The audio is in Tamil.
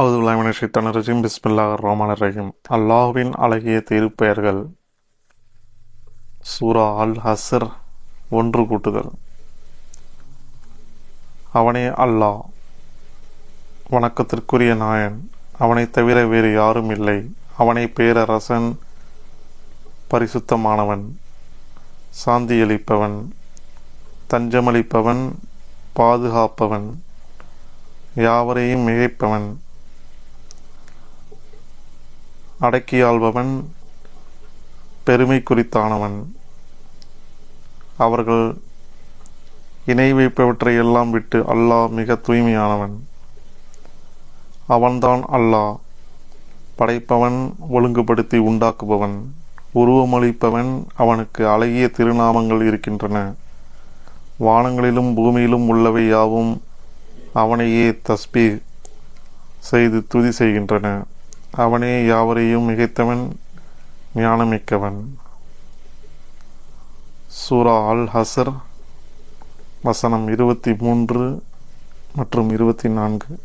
அவுதுல்லாமினஷித்தனரஜிம் பிஸ்மில்லா ரோமான ரஹீம். அல்லாஹுவின் அழகிய திருப்பெயர்கள் சூரா அல் ஹஸ்ர் ஒன்று கூட்டுதல். அவனே அல்லாஹ் வணக்கத்திற்குரிய நாயன். அவனைத் தவிர வேறு யாரும் இல்லை. அவனை பேரரசன் பரிசுத்தமானவன் சாந்தியளிப்பவன் தஞ்சமளிப்பவன் பாதுகாப்பவன் யாவரையும் மிகைப்பவன். அடக்கியாள்பவன் பெருமை குறித்தானவன். அவர்கள் இணை வைப்பவற்றை எல்லாம் விட்டு அல்லாஹ் மிக தூய்மையானவன். அவன்தான் அல்லாஹ். படைப்பவன் ஒழுங்குபடுத்தி உண்டாக்குபவன். உருவமளிப்பவன் அவனுக்கு அழகிய திருநாமங்கள் இருக்கின்றன. வானங்களிலும் பூமியிலும் உள்ளவை யாவும் அவனையே தஸ்பீ செய்து துதி செய்கின்றன. அவனே யாவரையும் மிகைத்தவன் ஞானமிக்கவன். சூரா அல் ஹசர் வசனம் இருபத்தி மூன்று மற்றும் இருபத்தி நான்கு.